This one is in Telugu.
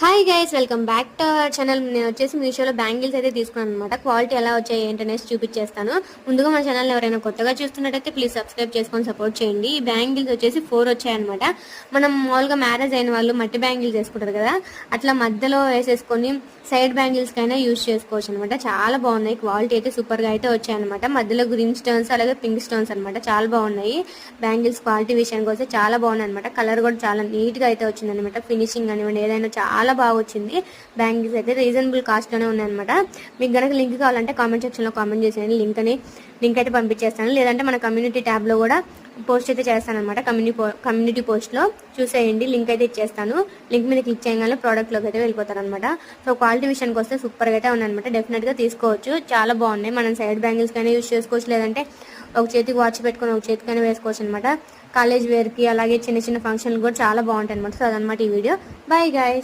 Hi guys welcome back to our channel నేను వచ్చేసి మీషోలో బ్యాంగిల్స్ అయితే తీసుకున్నాను అనమాట క్వాలిటీ ఎలా వచ్చాయి ఏంటనేసి చూపించేస్తాను. ముందుగా మన ఛానల్ ఎవరైనా కొత్తగా చూస్తున్నట్టయితే ప్లీజ్ సబ్స్క్రైబ్ చేసుకొని సపోర్ట్ చేయండి. ఈ బ్యాంగిల్స్ వచ్చేసి ఫోర్ వచ్చాయన్నమాట మనం మామూలుగా మ్యారేజ్ అయిన వాళ్ళు మట్టి బ్యాంగిల్స్ వేసుకుంటారు కదా అట్లా మధ్యలో వేసేసుకొని సైడ్ బ్యాంగిల్స్ కైనా యూజ్ చేసుకోవచ్చు అనమాట చాలా బాగున్నాయి. క్వాలిటీ అయితే సూపర్గా అయితే వచ్చాయన్నమాట మధ్యలో గ్రీన్ స్టోన్స్ అలాగే పింక్ స్టోన్స్ అనమాట చాలా బాగున్నాయి. బ్యాంగిల్స్ క్వాలిటీ విషయానికి వస్తే చాలా బాగున్నాయి అనమాట కలర్ కూడా చాలా నీట్గా అయితే వచ్చిందనమాట ఫినిషింగ్ కానివ్వండి ఏదైనా చాలా బాగా వచ్చింది బ్యాంగిల్స్ అయితే రీజనబుల్ కాస్ట్లోనే మీకు గనక లింక్ కావాలంటే కామెంట్ సెక్షన్లో కామెంట్ చేసేయండి. లింక్ అని లింక్ అయితే పంపించేస్తాను. లేదంటే మన కమ్యూనిటీ ట్యాబ్లో కూడా పోస్ట్ అయితే చేస్తాను అనమాట కమ్యూనిటీ కమ్యూనిటీ పోస్ట్లో చూసేయండి. లింక్ అయితే ఇచ్చేస్తాను. లింక్ మీద క్లిక్ చేయగానే ప్రోడక్ట్లోకి అయితే వెళ్ళిపోతాను అనమాట సో క్వాలిటీ విషయానికి వస్తే సూపర్గా అయితే ఉన్నాయన్నమాట డెఫినెట్గా తీసుకోవచ్చు. చాలా బాగున్నాయి. మనం సైడ్ బ్యాంగిల్స్ కానీ యూస్ చేసుకోవచ్చు. లేదంటే ఒక చేతికి వాచ్ పెట్టుకొని ఒక చేతికైనా వేసుకోవచ్చు అనమాట కాలేజ్ వేర్కి అలాగే చిన్న చిన్న ఫంక్షన్లు కూడా చాలా బాగుంటాయి అనమాట సో అదనమాట ఈ వీడియో బాయ్ గాయస్